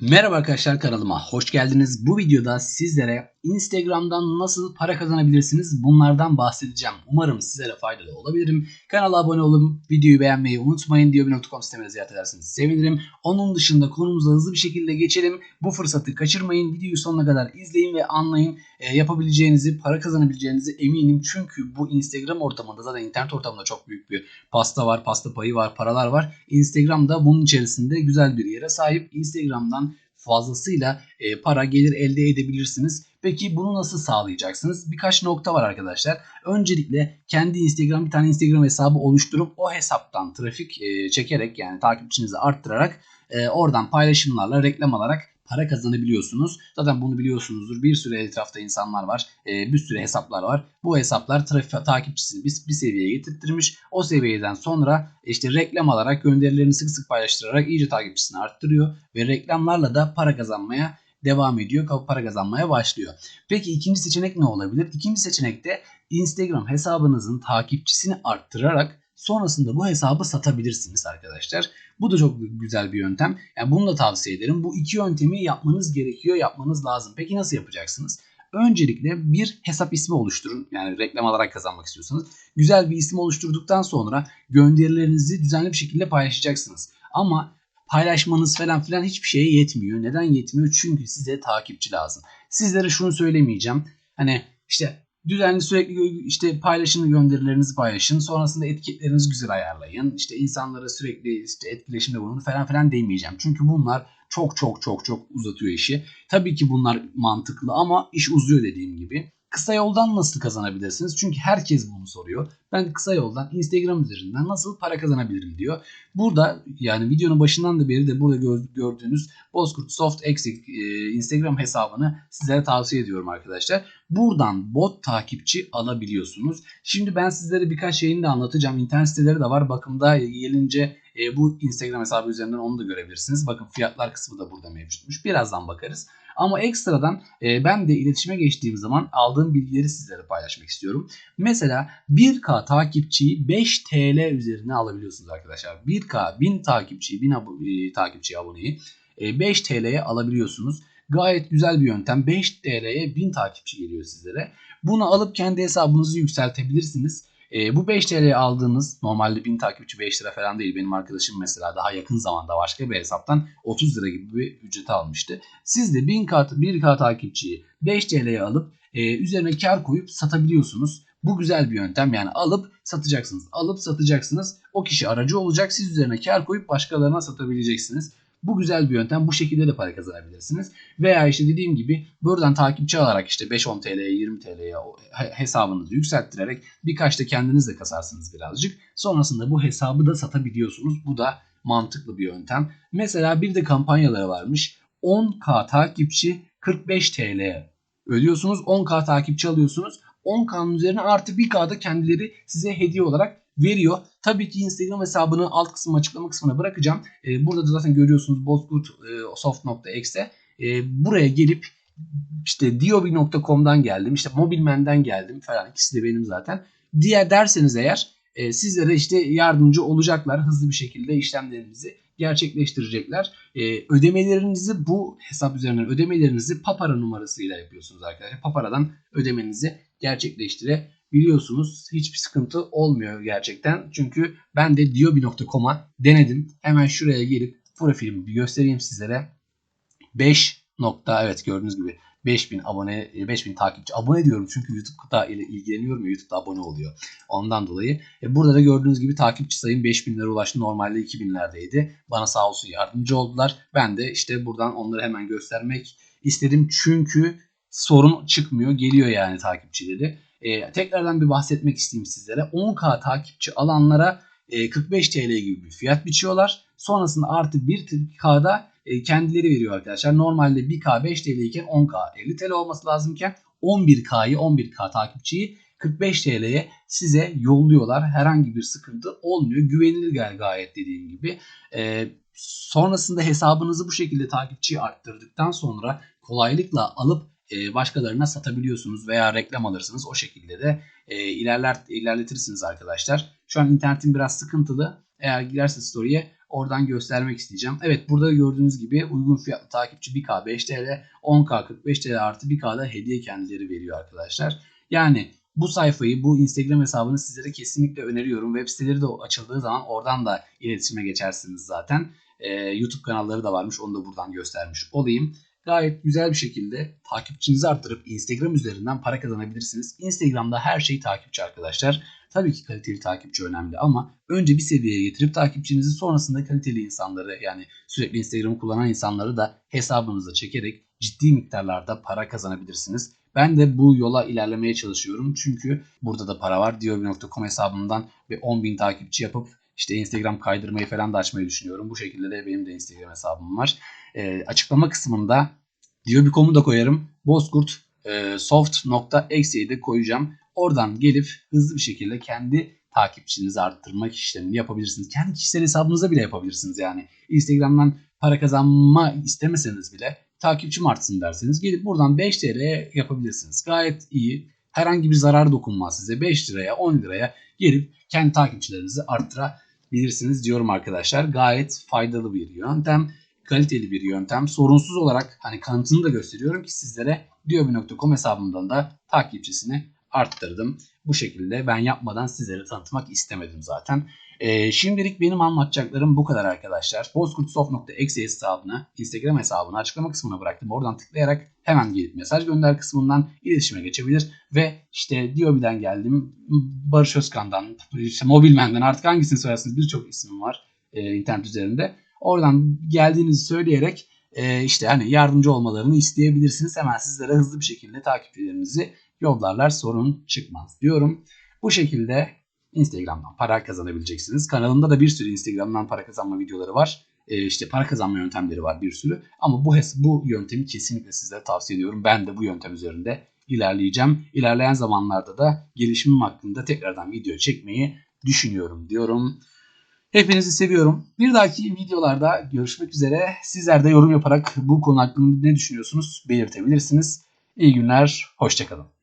Merhaba arkadaşlar kanalıma hoş geldiniz. Bu videoda sizlere Instagram'dan nasıl para kazanabilirsiniz bunlardan bahsedeceğim. Umarım sizlere faydalı olabilirim. Kanala abone olun, videoyu beğenmeyi unutmayın. Diyobi.com sitemi ziyaret ederseniz sevinirim. Onun dışında konumuza hızlı bir şekilde geçelim. Bu fırsatı kaçırmayın. Videoyu sonuna kadar izleyin ve anlayın. E, yapabileceğinizi, para kazanabileceğinizi eminim. Çünkü bu Instagram ortamında zaten internet ortamında çok büyük bir pasta var, pasta payı var, paralar var. Instagram da bunun içerisinde güzel bir yere sahip. Instagram'dan fazlasıyla e, para gelir elde edebilirsiniz. Peki bunu nasıl sağlayacaksınız? Birkaç nokta var arkadaşlar. Öncelikle kendi Instagram bir tane Instagram hesabı oluşturup o hesaptan trafik e, çekerek yani takipçinizi arttırarak e, oradan paylaşımlarla reklam alarak para kazanabiliyorsunuz. Zaten bunu biliyorsunuzdur. Bir sürü etrafta insanlar var. E, bir sürü hesaplar var. Bu hesaplar trafik takipçisini bir, bir seviyeye getirttirmiş. O seviyeden sonra işte reklam alarak gönderilerini sık sık paylaştırarak iyice takipçisini arttırıyor ve reklamlarla da para kazanmaya devam ediyor. Para kazanmaya başlıyor. Peki ikinci seçenek ne olabilir? İkinci seçenek de Instagram hesabınızın takipçisini arttırarak sonrasında bu hesabı satabilirsiniz arkadaşlar. Bu da çok güzel bir yöntem. Yani bunu da tavsiye ederim. Bu iki yöntemi yapmanız gerekiyor, yapmanız lazım. Peki nasıl yapacaksınız? Öncelikle bir hesap ismi oluşturun. Yani reklam alarak kazanmak istiyorsanız. Güzel bir isim oluşturduktan sonra gönderilerinizi düzenli bir şekilde paylaşacaksınız. Ama paylaşmanız falan filan hiçbir şeye yetmiyor. Neden yetmiyor? Çünkü size takipçi lazım. Sizlere şunu söylemeyeceğim. Hani işte düzenli sürekli işte paylaşın gönderilerinizi paylaşın. Sonrasında etiketlerinizi güzel ayarlayın. İşte insanlara sürekli işte etkileşimde bulunun falan filan demeyeceğim. Çünkü bunlar çok çok çok çok uzatıyor işi. Tabii ki bunlar mantıklı ama iş uzuyor dediğim gibi. Kısa yoldan nasıl kazanabilirsiniz? Çünkü herkes bunu soruyor. Ben kısa yoldan Instagram üzerinden nasıl para kazanabilirim diyor. Burada yani videonun başından da beri de burada gördüğünüz Bozkurt Soft Exit e, Instagram hesabını sizlere tavsiye ediyorum arkadaşlar. Buradan bot takipçi alabiliyorsunuz. Şimdi ben sizlere birkaç şeyini de anlatacağım. İnternet siteleri de var. Bakımda gelince e, bu Instagram hesabı üzerinden onu da görebilirsiniz. Bakın fiyatlar kısmı da burada mevcutmuş. Birazdan bakarız. Ama ekstradan e, ben de iletişime geçtiğim zaman aldığım bilgileri sizlere paylaşmak istiyorum. Mesela 1K takipçiyi 5 TL üzerine alabiliyorsunuz arkadaşlar. 1K 1000 takipçiyi 1000 abo e, takipçi aboneyi e, 5 TL'ye alabiliyorsunuz. Gayet güzel bir yöntem. 5 TL'ye 1000 takipçi geliyor sizlere. Bunu alıp kendi hesabınızı yükseltebilirsiniz. E, bu 5 TL'ye aldığınız normalde 1000 takipçi 5 lira falan değil. Benim arkadaşım mesela daha yakın zamanda başka bir hesaptan 30 lira gibi bir ücret almıştı. Siz de 1000K, 1K takipçiyi 5 TL'ye alıp e, üzerine kar koyup satabiliyorsunuz. Bu güzel bir yöntem yani alıp satacaksınız. Alıp satacaksınız. O kişi aracı olacak. Siz üzerine kar koyup başkalarına satabileceksiniz. Bu güzel bir yöntem. Bu şekilde de para kazanabilirsiniz. Veya işte dediğim gibi buradan takipçi alarak işte 5-10 TL'ye 20 TL'ye hesabınızı yükselttirerek birkaç da kendiniz de kasarsınız birazcık. Sonrasında bu hesabı da satabiliyorsunuz. Bu da mantıklı bir yöntem. Mesela bir de kampanyaları varmış. 10k takipçi 45 TL ödüyorsunuz. 10k takipçi alıyorsunuz. 10K'nın üzerine artı 1K'da kendileri size hediye olarak veriyor. Tabii ki Instagram hesabını alt kısmı açıklama kısmına bırakacağım. E, burada da zaten görüyorsunuz bozkurt e, soft.exe. E, buraya gelip işte diobi.com'dan geldim. işte mobilmen'den geldim falan. İkisi de benim zaten. Diğer derseniz eğer e, sizlere işte yardımcı olacaklar. Hızlı bir şekilde işlemlerinizi gerçekleştirecekler. E, ödemelerinizi bu hesap üzerinden ödemelerinizi Papara numarasıyla yapıyorsunuz arkadaşlar. Papara'dan ödemenizi gerçekleştirebiliyorsunuz. Hiçbir sıkıntı olmuyor gerçekten. Çünkü ben de diobi.com'a denedim. Hemen şuraya gelip profilimi bir göstereyim sizlere. 5 nokta evet gördüğünüz gibi 5000 abone 5000 takipçi abone diyorum çünkü YouTube'da ile ilgileniyorum ya YouTube'da abone oluyor. Ondan dolayı e, burada da gördüğünüz gibi takipçi sayım 5000'lere ulaştı. Normalde 2000'lerdeydi. Bana sağ olsun yardımcı oldular. Ben de işte buradan onları hemen göstermek istedim. Çünkü sorun çıkmıyor. Geliyor yani takipçileri. E, tekrardan bir bahsetmek isteyeyim sizlere. 10k takipçi alanlara e, 45 TL gibi bir fiyat biçiyorlar. Sonrasında artı 1K'da e, kendileri veriyor arkadaşlar. Normalde 1K 5 TL iken 10K 50 TL olması lazımken 11K'yı 11K takipçiyi 45 TL'ye size yolluyorlar. Herhangi bir sıkıntı olmuyor. Güvenilir gayet dediğim gibi. Ee, sonrasında hesabınızı bu şekilde takipçiyi arttırdıktan sonra kolaylıkla alıp e, başkalarına satabiliyorsunuz veya reklam alırsınız. O şekilde de e, ilerler, ilerletirsiniz arkadaşlar. Şu an internetim biraz sıkıntılı. Eğer girerse story'e oradan göstermek isteyeceğim. Evet burada gördüğünüz gibi uygun fiyatlı takipçi 1K 5 TL, 10K 45 TL artı 1K'da hediye kendileri veriyor arkadaşlar. Yani bu sayfayı, bu Instagram hesabını sizlere kesinlikle öneriyorum. Web siteleri de açıldığı zaman oradan da iletişime geçersiniz zaten. Ee, YouTube kanalları da varmış. Onu da buradan göstermiş olayım. Gayet güzel bir şekilde takipçinizi arttırıp Instagram üzerinden para kazanabilirsiniz. Instagram'da her şey takipçi arkadaşlar. Tabii ki kaliteli takipçi önemli ama önce bir seviyeye getirip takipçinizi sonrasında kaliteli insanları yani sürekli Instagram'ı kullanan insanları da hesabınıza çekerek ciddi miktarlarda para kazanabilirsiniz. Ben de bu yola ilerlemeye çalışıyorum. Çünkü burada da para var. Diobi.com hesabımdan ve 10.000 takipçi yapıp işte Instagram kaydırmayı falan da açmayı düşünüyorum. Bu şekilde de benim de Instagram hesabım var. E, açıklama kısmında Diobi.com'u da koyarım. Bozkurt e, soft.exe'yi de koyacağım. Oradan gelip hızlı bir şekilde kendi takipçinizi arttırmak işlemini yapabilirsiniz. Kendi kişisel hesabınıza bile yapabilirsiniz yani. Instagram'dan para kazanma istemeseniz bile takipçim artsın derseniz gelip buradan 5 TL yapabilirsiniz. Gayet iyi. Herhangi bir zarar dokunmaz size. 5 liraya 10 liraya gelip kendi takipçilerinizi arttırabilirsiniz diyorum arkadaşlar. Gayet faydalı bir yöntem. Kaliteli bir yöntem. Sorunsuz olarak hani kanıtını da gösteriyorum ki sizlere diobi.com hesabımdan da takipçisini arttırdım. Bu şekilde ben yapmadan sizlere tanıtmak istemedim zaten. Ee, şimdilik benim anlatacaklarım bu kadar arkadaşlar. bozkurtsoft.exe hesabını, Instagram hesabını açıklama kısmına bıraktım. Oradan tıklayarak hemen gelip mesaj gönder kısmından iletişime geçebilir. Ve işte Diobi'den geldim, Barış Özkan'dan, işte Mobilmen'den artık hangisini söylersiniz birçok isim var e, internet üzerinde. Oradan geldiğinizi söyleyerek e, işte hani yardımcı olmalarını isteyebilirsiniz. Hemen sizlere hızlı bir şekilde takipçilerinizi yollarlar sorun çıkmaz diyorum. Bu şekilde Instagram'dan para kazanabileceksiniz. Kanalımda da bir sürü Instagram'dan para kazanma videoları var. Ee, işte para kazanma yöntemleri var bir sürü. Ama bu bu yöntemi kesinlikle sizlere tavsiye ediyorum. Ben de bu yöntem üzerinde ilerleyeceğim. İlerleyen zamanlarda da gelişimim hakkında tekrardan video çekmeyi düşünüyorum diyorum. Hepinizi seviyorum. Bir dahaki videolarda görüşmek üzere. Sizler de yorum yaparak bu konu hakkında ne düşünüyorsunuz belirtebilirsiniz. İyi günler, hoşçakalın.